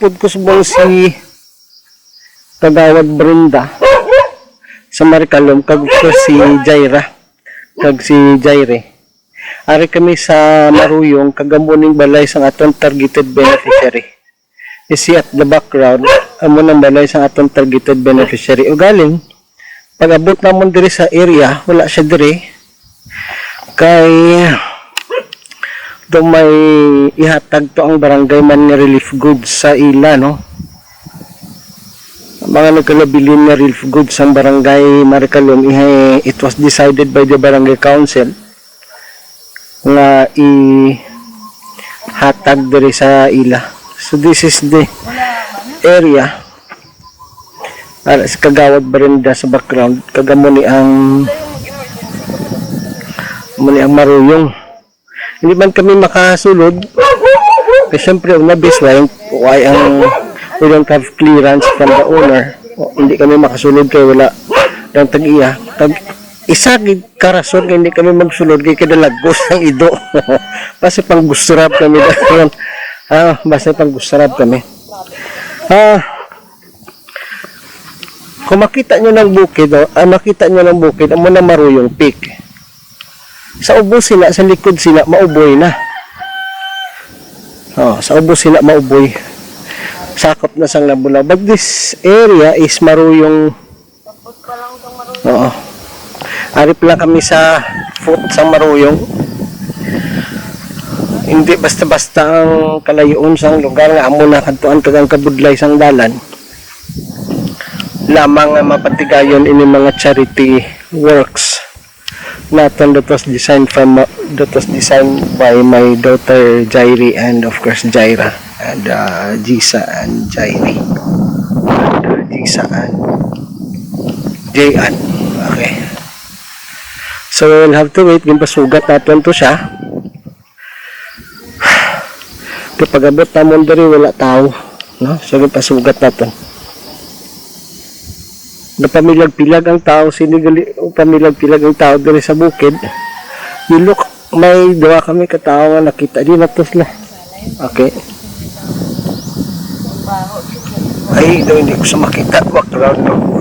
pod ko subong si Kagawad Brenda sa Marikalom kag ko si Jaira kag si Jaire. Ari kami sa Maruyong kagamuning balay sang aton targeted beneficiary. You see at the background, amo nang balay sang aton targeted beneficiary. O galing, pag abot namon diri sa area, wala siya diri. Kay do may ihatag to ang barangay man nga relief goods sa ila no? Ang mga nagkalabilin na relief goods sa barangay Maricalom ihe, it was decided by the barangay council nga i hatag diri sa ila. So this is the area para sa kagawad barenda sa background. Kagamo ni ang muli ang maruyong hindi man kami makasulod. Kasi syempre una base why, why ang we don't have clearance from the owner. O, hindi kami makasulod kay wala ng tag-iya. Tag isa gid karason kay hindi kami magsulod kay kadalagos ang ido. Basta pang gusturap kami. Dahil ah basta pang gusturap kami. Ah kung makita nyo ng bukid, oh, ah, makita nyo ng bukid, amo na maruyong peak sa ubo sila, sa likod sila, mauboy na. Oh, sa ubo sila, mauboy. Sakop na sang labula. But this area is maruyong... Oo. Arip lang kami sa foot sa maruyong. Hindi basta-basta ang kalayoon sang lugar nga amo na kadtuan kag ang kabudlay sang dalan. Lamang nga mapatigayon ini mga charity works natin that was designed from that was designed by my daughter Jairi and of course Jaira and uh, Jisa and Jairi. And uh, Jisa and Jayan okay. So we'll have to wait. Yung pasugat natin to siya. Kapag abot namon diri wala tao no? So yung pasugat natin napamilag-pilag ang tao sinigali pamilag-pilag ang tao diri sa bukid. Look may duwa kami katao nga nakita di natos na. Okay. Ay daw hindi ko sa makita. Background to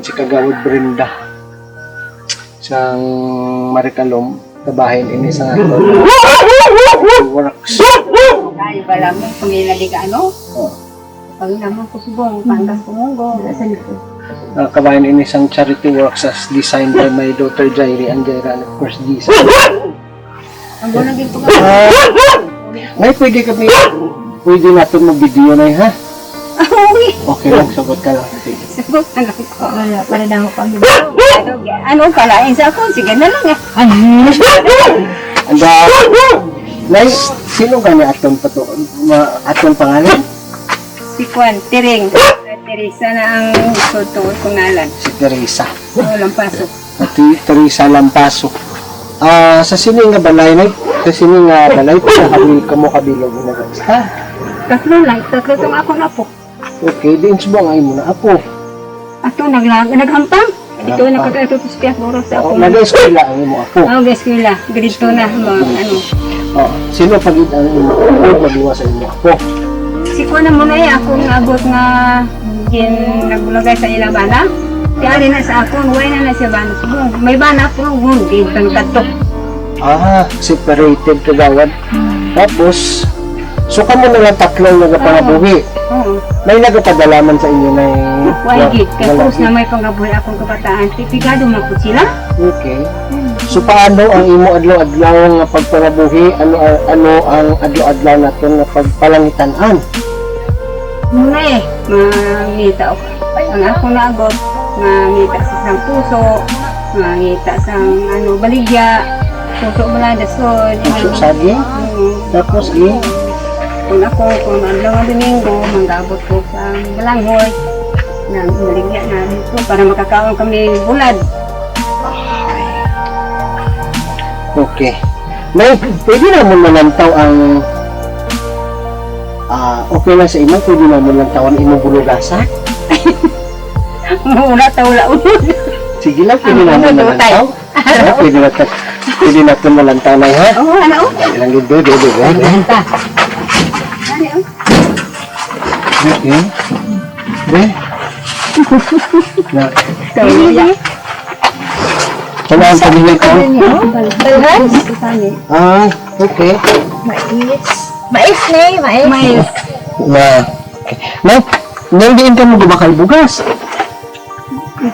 daton si Kagawad Brenda. Sang Marikalom. Kabahin ini sa ato. Works. Tayo ba lang kung nilali ka ano? Pag naman ko subong, pangkas kumunggo. Nasaan ko? Uh, kabahin ini sang charity works as designed by my daughter Jairi and Jaira and of course Jesus. Ang gulang din po. Ah, Nay, pwede kami, pwede natin mag-video na ha? Okay lang, sagot ka lang. Sige. Sabot na lang ko. Wala, para daw ako ang Ano, ano kalain sa ako? Sige na lang eh. Anda, Nay, sino gani atong pato, ma, atong pangalan? Si Juan, Tiring. Teresa na ang sutuot kong ngalan. Si Teresa. Walang pasok. Ati Teresa Lampaso. Ah, sa sini nga balay nay, sa sini nga balay sa kabil kamo kabilog na Ha? Tatlo lang. Tatlo tong ako na po. Okay, din subo nga imo na apo. Ato, naglag naghampang. Dito na kagato sa piyak buro sa ako. nag-eskwela ang imo apo. Guys, kuya. Ganito na. Mga, ano. Oh, sino pagid ang imo apo magiwa sa imo apo? Si Juan na muna eh. Ako nga abot nga gin nagbulagay sa ilang bana. Kaya rin na sa ako. Huwag na na siya bana. May bana po. Hindi. Pagkatok. Ah, separated kagawad. Tapos, so kamo na lang tatlo nagapangabuhi. Oo. May nagapadalaman sa inyo na Why gid? Kaya tapos na may panggabuhi akong kabataan. Tipigado man po sila. Okay. So paano ang imo adlaw-adlaw nga pagpangabuhi? Ano ano ang adlaw-adlaw nato nga pagpalangitan-an? Muna eh. Mangita ako. Ang ako nagot. Mangita sa isang puso. Mangita sa ano, baligya. Puso balada sod. Puso saging? Tapos i Kung ako, kung adlaw nga Domingo, manggabot ko sa balanghoy. Na baligya na dito para makakaon kami bulad. Okay. May pwede na mo malantaw ang ah okay lang sa imo pwede na mo lantaw ang imong bulugasa. Muna tawla unod. Sige lang pwede na mo Ano, malantaw. Ah, pwede na ta pwede na mo malantaw na ha. Oo, ano? Ilang gid bebe bebe. Ano? Okay. Be. Na, Tawla. kailangan pa din ko. Balhan? Ah, okay. Mais. Mais na eh, mais. May Na. Na, nandiyan ka mo gumakal bugas.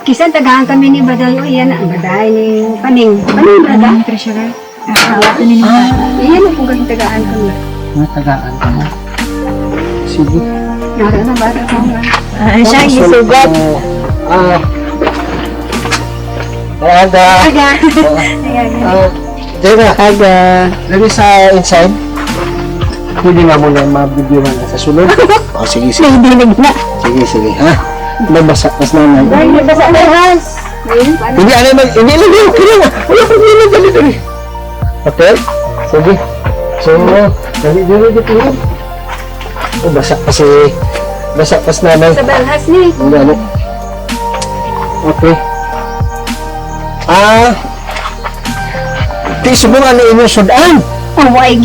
Kisan tagahan kami ni Baday. O, iyan ang Baday ni Paning. Paning Bada. Ang treasurer. Ah, wala ni Ah, iyan ang kung tagaan kami. Natagaan ka mo. Sige. Na. Ah, siya ang gisugat. Ah. Aga. Taga. Ah, Dera. Aga. Dali sa inside. Pwede nga muna mabibigyan na sa sunod. oh, sige, sige. Dinig na. Sige, sige. Ha? May basa, mas nanay. Ay, nabasa na? Hindi, ano, mag, hindi lang yun. Kaya nga. Wala ko dali, dali, dali. Okay? Sige. So, dali, dali, dali. Oh, basa kasi. Basa pas nanay. Sa balhas ni. Hindi, ano. Okay. Ah. Di, subong ano inyong sudan. Oh, God.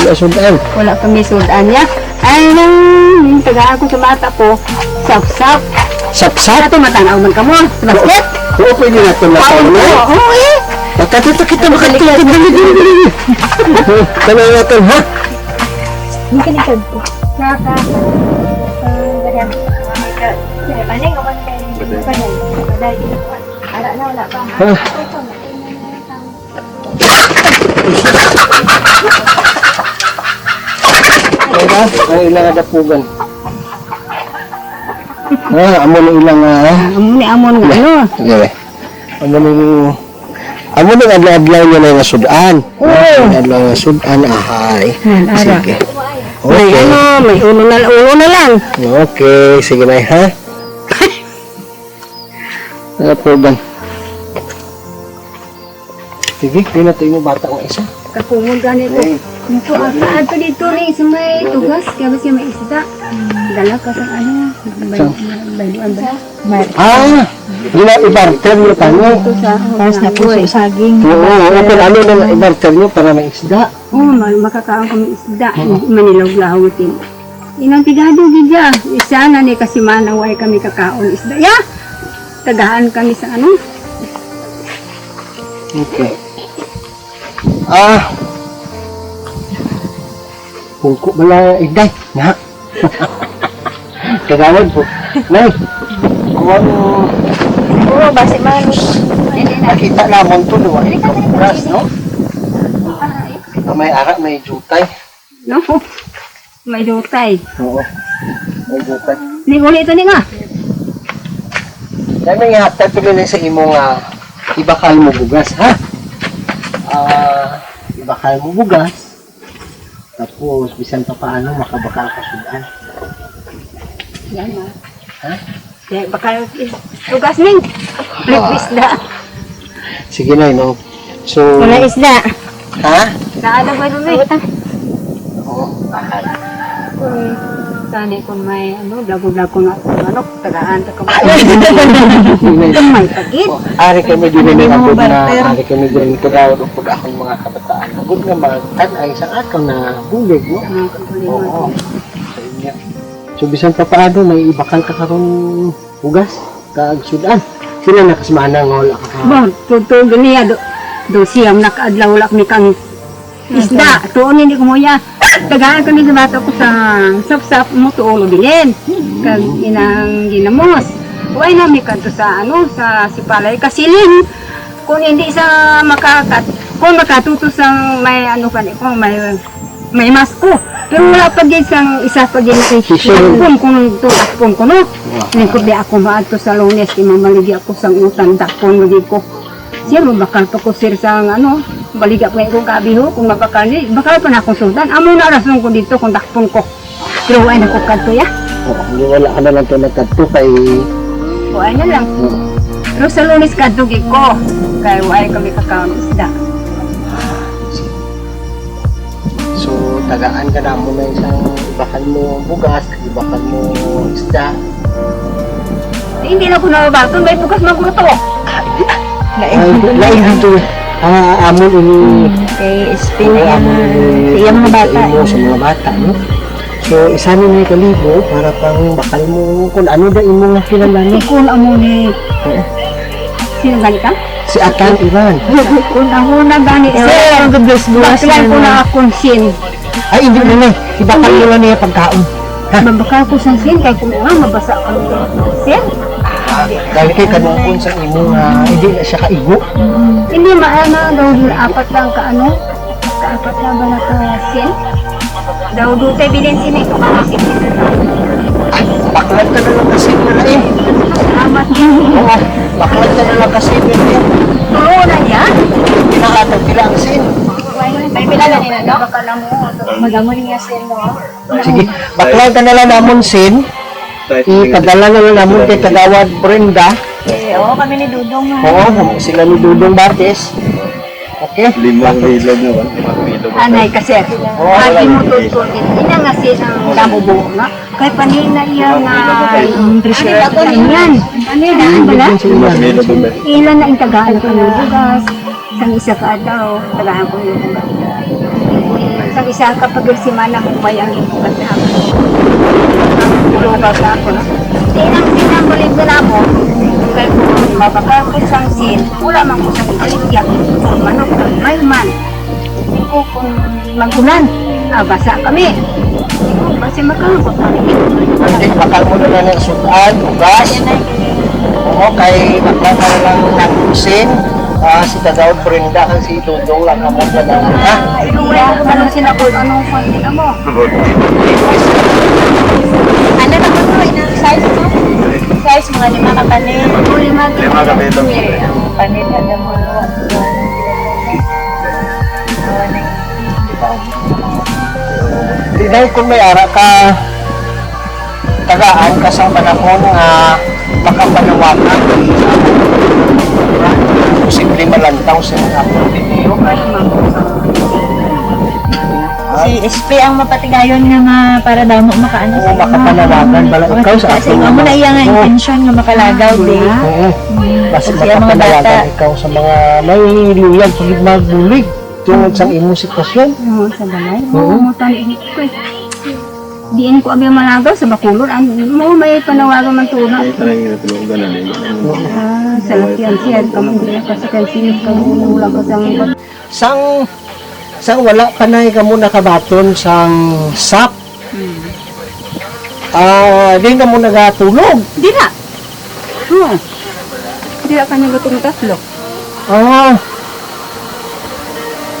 Wala sudan. Wala kami sudan niya. Ay, nang yung tagaan ko sa mata ko. Sap-sap. Sapsap. Ito matanaw man ka mo. Sa basket. Oo, pwede na Pawin ko. tayo. Oo, eh. Magkatito kita dali. Dali natin, ha? Hindi ka Naka. Ganyan. Panay, kawan kayo. Panay. Panay. Ara na, wala pa. Kaya, ang ilang adapugan. Ah, amo na ilang ah. Amo ni amon nga ano. Sige. Amo na Amo na adlaw-adlaw niya na nga sudan. Oo. Adlaw nga sudan. Ahay. ara. Sige. May Okay. ano, may ulo na, ulo na lang. Okay. Sige na, ha? Adapugan. Sige, pinato yung bata ng isa. Kapungod ganito. Ay. Ito, ataan pa dito ni sa may tugas. Kaya ba siya may isda? Dala ka sa ano. Bayuan ba? Ah, gina ibarter nyo sa Tapos na puso saging. Oo, ano na ibarter nyo para may isda. Oo, oh, makakaon kami isda. Manilaw-lahaw tin. Inang tigado gidya. Isa na ni kasi manaway kami kakaon isda. Ya! Tagahan kami sa ano. Okay. Ah. Pungko bala igday. Na. Kagawad po. Nay. Kung ano, Oo, basi man. nakita namon to, diba? Oras, no? Ah, Ah, may ara, may jutay. No? May dutay. Oo. May jutay. Ni uli ito ni nga. May hatag pili na sa imo nga ibakal mo bugas, ha? Ah, ibakal mo bugas. Tapos, bisan pa paano, makabakal ka sudan. Yan mo. Ha? Kaya baka tugas ning. Wala isda. Sige na, no? So, Wala isda. ha? Naada ba dumi? Oo, bakal. Kung tani kung may ano, dago-dago na ako, ano, tagaan ta ka ba? May pagit. Oh, ari kami din ni abot na ari kami din ko daw ug pag akong mga kabataan. Abot nga magtan ay sa ato na bulig no. Mga. Oo. Sa inyo. So bisan pa paano may ibakal ka karon hugas kag sudan. Sila nakasmana nga wala ka. Ba, tutog niya do. Do siyam nakaadlaw lak ni kang isda. Tuon hindi ko mo ya. Tagaan ko ni bata ko sa sapsap mo tuolo bilin. Kag inang ginamos. Uy na mi kadto sa ano sa sipalay kasiling. Kung hindi sa makakat kung makatuto sa may ano pa kung may may masko. Pero wala pa din sang isa pa din Sisyon. kung kung tutak kung kuno. Lingkod di ako maadto sa lunes, imamaligi ako sa utang dakon lagi ko. Siya mo bakal pa ko sir sa ano, baliga ko yung gabi ho, kung mabakal di, bakal pa na akong sultan. Amo na rason ko dito kung dakpon ko. Pero ay na ko kadto ya. Oo, hindi wala ka na lang to nagkadto kay ay na lang. Pero sa lunes kadto gid ko. Kaya ay kami kakaon isda. So tagaan ka na mo na isang ibakal mo bugas, ibakal mo isda. Eh, hindi na ko nababaton, may bukas magluto. Ay, lain dito. Ah, amon ini Kay SP na ini sa iyang mga bata. sa mga bata, no? So, isa ni may kalibo para pang bakal mo kung ano da imo nga kinalani. Ikon amo ni... Sino gani ka? Si Atan Ivan. Kung ako na gani, Sir, ang gablas-bulas Baklan ko na akong sin. Ay, hindi na na. Ibakal mo lang niya pagkaon. Ha? Mabaka ko sa sin, kaya kung nga mabasa ka sin. Dahil kay kanungkon sa imo nga hindi na siya kaigo. Hindi maana daw apat lang ka ano? Kaapat lang ba na ka sin? Daw dutay bilin sin ito ka sin. Baklan ka na lang kasi na eh. Amat yan. Oo, baklan ka na lang kasi na eh. Oo na yan. Pinakatag nila ang sin. May bilala nila no? Baka lang mo. Magamo niya sin no. Sige, baklan ka na lang namon sin. Ipadala na lang namon kay Kagawad Brenda. Eh, oo, kami ni Dudong nga. Oo, sila ni Dudong Bartes. Okay? Limang ilog naman. Limang ilog. Anay kasi. Oo, Ati wala. mo tutunin. Ina nga sin ang damubo nga. Kay panina iya nga. Ano ako yan? Ano yan? Bala? Limang ilog ba? Ilan na ang tagaan ko ng bugas. Sang isa ka daw, tagaan ko yung bugas. Sang isa ka pag simana ko ba yung bugas na ako. Bugas ako. Tinang sinang balik na mo. Kaya kung mabakal ko sang sin, wala man ko sang ibaligyan. Kung manok ng may man. O kung magulan, ah, basa kami. Kasi makalabot kami. Hindi, bakal mo na ng sudan, ugas. Oo, kay ka na ng sin. Ah, si Kagawad Brenda kan si Dudong lang ka mo na lang. Ha? Wala ko tanong sila kung anong kwan nila mo. Ano na po to? Inang size mo? Size mga lima ka panin. Lima Lima ka dito. Panin na mo. Di dahil kung may ara ka tagaan ka sa panahon nga makapanawagan posible malantaw sa mga politiyo Si SP ang mapatigayon nga ma para daw mo makaano Oo, makapanawagan bala ikaw sa Kasi akin. amo na iya nga Oo. intention nga makalagaw di. Oo. Mas Kasi ang mga makapanawagan bata- ikaw sa mga may luyag pagid magbulig tungod sa imong sitwasyon. Oo, sa balay. Oo. Oo, mo tani ko eh. Diin ko abi malagaw sa bakulor. Ang mo may panawagan man tuna. Ay, parang natulungan na nila. Ah, sa lakyan siya. Kamu hindi na kasi kansinig ka mo wala ka sang Sang sang wala pa na ka mo nakabaton sang sap. Ah, di ka mo nagatulog. Di na. Oo. Di na kanya gutom tatlo. Ah.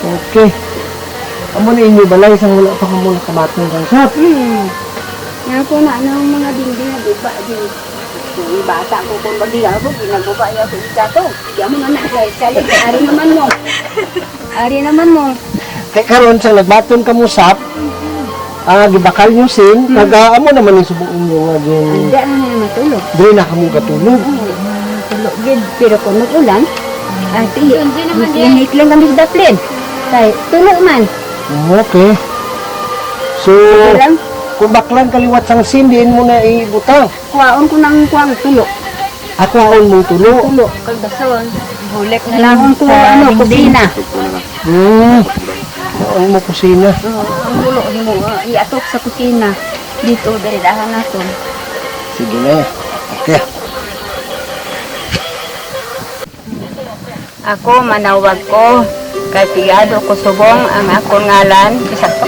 Okay. Amo na inyo balay isang wala pa ka muna kamatong kang shop. Hmm. Nga po na ng mga dingding na diba di. Kung bata ko kung bagi ako, ginagawa niya ko isa to. Diyan mo na na, guys. Kali, ari naman mo. Ari naman mo. Kay karon sa nagbaton ka mo sap, ah gibakal nyo sin, Hmm. naga amo naman yung subong inyo nga gin Hindi na na matulog. diri na kamo katulog. Tulog gid. Pero kung nag-ulan, ati, init lang kami sa daplin. Kay, tulog man. Okay. So, lang, kung baklan kaliwat sang sin, diin mo na ibutang. kuwaon ko ng kuwang tulog. At waon mong tulo. Tulog, kalbason. Bulik na Lang ko ano, kusina. Hmm. Waon mo kusina. Oo, ang dulo ni mo, ah, iatok sa kusina. Dito, diridahan nato. Sige na. Okay. Ako, manawag ko. Kay piyado ko subong ang akong ngalan. Isa to.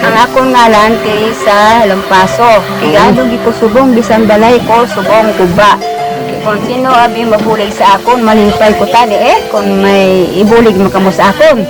Ang akong ngalan kay sa Lampaso. Piyado gi ko subong bisan balay ko subong kuba. Kung sino abi mabulig sa akon, malipay ko tali eh. Kung may ibulig mo kamo sa akon.